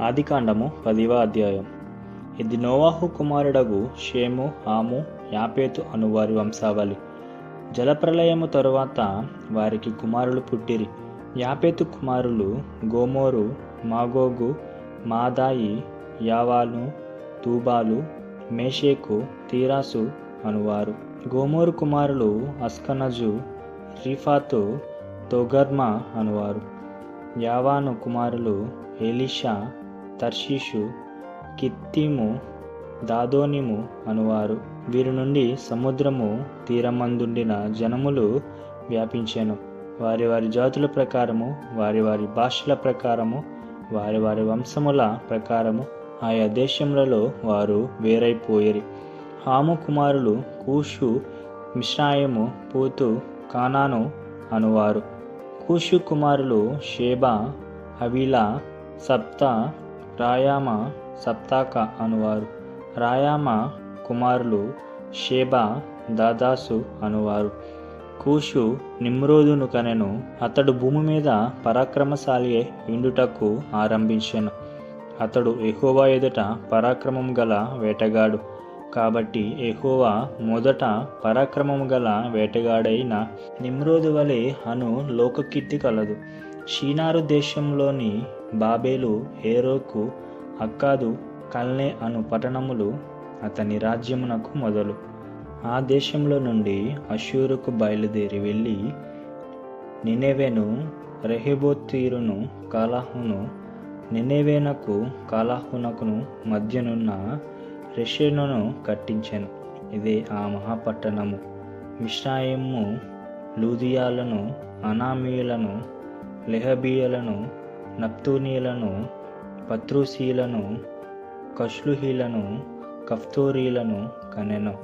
ఆదికాండము పదివ అధ్యాయం. ఇది నోవాహు కుమారుడగు షేము హాము యాపేతు అను వారి వంశావళి. జలప్రలయము తరువాత వారికి కుమారులు పుట్టిరి. యాపేతు కుమారులు గోమోరు మాగోగు మాదాయి యావాను తూబాలు మేషేకు తీరాసు అనువారు. గోమోరు కుమారులు అస్కనజు రీఫాతు తోగర్మా అనువారు. యావాను కుమారులు ఎలీషా తర్షీషు కిత్తీము దాదోనిము అనువారు. వీరి నుండి సముద్రము తీరమందుండిన జనములు వ్యాపించాను. వారి వారి జాతుల ప్రకారము వారి వారి భాషల ప్రకారము వారి వారి వంశముల ప్రకారము ఆయా దేశములలో వారు వేరైపోయేరి. హాము కుమారులు కూషు మిశ్రాయము పూతు కానాను అనువారు. కూషు కుమారులు షేబా హవీలా సప్త రాయామ సప్తాక అనువారు. రాయామ కుమారులు షేబా దాదాసు అనువారు. కూషు నిమ్రోదును కనెను అతడు భూమి మీద పరాక్రమశాలియే ఇండుటకు ఆరంభించెను. అతడు ఎహోవా ఎదుట పరాక్రమం గల వేటగాడు. కాబట్టి ఎహోవా మొదట పరాక్రమం గల వేటగాడైన నిమ్రోదు వలె అను లోకకీర్తి కలదు. షీనారు దేశంలోని బాబేలు హేరోకు అక్కాదు కల్నే అను పట్టణములు అతని రాజ్యమునకు మొదలు. ఆ దేశంలో నుండి అషూరుకు బయలుదేరి వెళ్ళి నినేవేను రెహెబోతీరును కాలాహును నినేవేనకు కాలాహునకును మధ్యనున్న రెషెనును కట్టించెను. ఇదే ఆ మహాపట్టణము. మిశ్రాయిము లూదియాలను అనామీయులను లెహబియలను నప్తూనీలను పత్రుసీలను కష్లుహీలను కఫ్తోరీలను కనెను.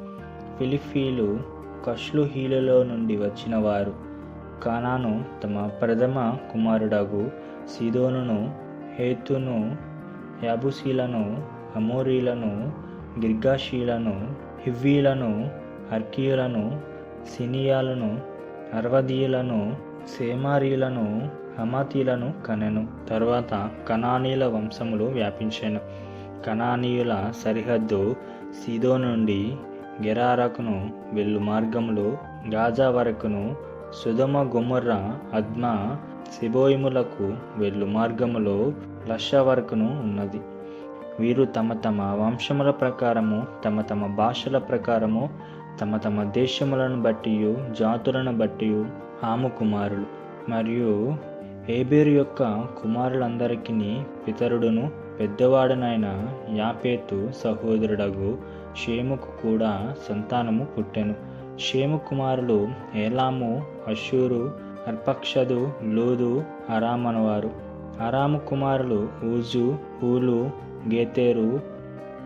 ఫిలిఫీలు కష్లుహీలలో నుండి వచ్చిన వారు కానాను తమ ప్రథమ కుమారుడగు సిదోనును హేతును యాబుసీలను అమోరీలను గిర్గాషీలను హివ్వీలను అర్కీయులను సినియాలను అర్వదీయులను సేమారీలను హమాతీలను కనెను. తర్వాత కనానీల వంశములు వ్యాపించెను. కనానీయుల సరిహద్దు సీదో నుండి గెరారకును వెళ్ళు మార్గములు గాజా వరకును సుధమ గుమర్ర అద్మ సిబోయిములకు వెళ్ళు మార్గములో లష వరకును ఉన్నది. వీరు తమ తమ వంశముల ప్రకారము తమ తమ భాషల ప్రకారము తమ తమ దేశములను బట్టి జాతులను బట్టి ఆము కుమారులు. మరియు హేబేరు యొక్క కుమారులందరికీ పితరుడును పెద్దవాడనైన యాపేతు సహోదరుడగు షేముకు కూడా సంతానము పుట్టెను. షేము కుమారులు ఏలాము అషూరు అర్పక్షదు లూదు అరామనవారు. అరాము కుమారులు ఊజు హూలు గేతేరు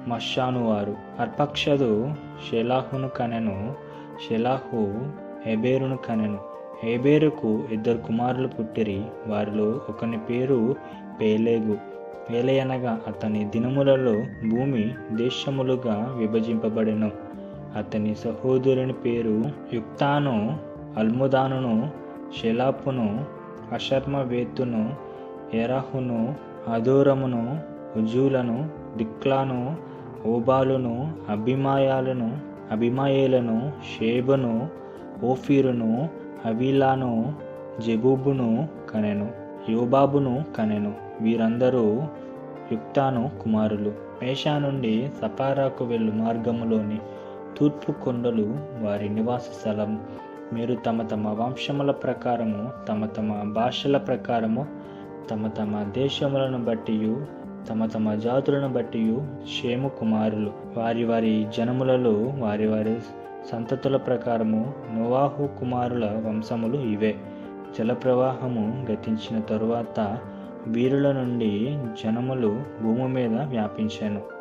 మషానువారు అర్పక్షదు షెలాహును కనెను షెలాహు హెబేరును కనెను. హేబేరుకు ఇద్దరు కుమారులు పుట్టిరి. వారిలో ఒకని పేరు పేలేగు. పేలయనగా అతని దినములలో భూమి దేశములుగా విభజింపబడెను. అతని సహోదరుని పేరు యుక్తాను అల్ముదానును షెలాపును అషర్మవేత్తును ఎరాహును అదూరమును ఉజూలను దిక్లాను ఓబాలును అభిమాయాలను అభిమాయేలను షేబను ఓఫీరును హవీలాను జెబూబును కనెను యోబాబును కనెను. వీరందరూ యుక్తాను కుమారులు. మేషా నుండి సపారాకు వెళ్ళు మార్గములోని తూర్పు కొండలు వారి నివాస స్థలం. మీరు తమ తమ వంశముల ప్రకారము తమ తమ భాషల ప్రకారము తమ తమ దేశములను బట్టి తమ తమ జాతులను బట్టి షేము కుమారులు వారి వారి జనములలో వారి వారి సంతతుల ప్రకారము నోవాహు కుమారుల వంశములు ఇవే. జలప్రవాహము గతించిన తరువాత వీరుల నుండి జనములు భూమి మీద వ్యాపించాను.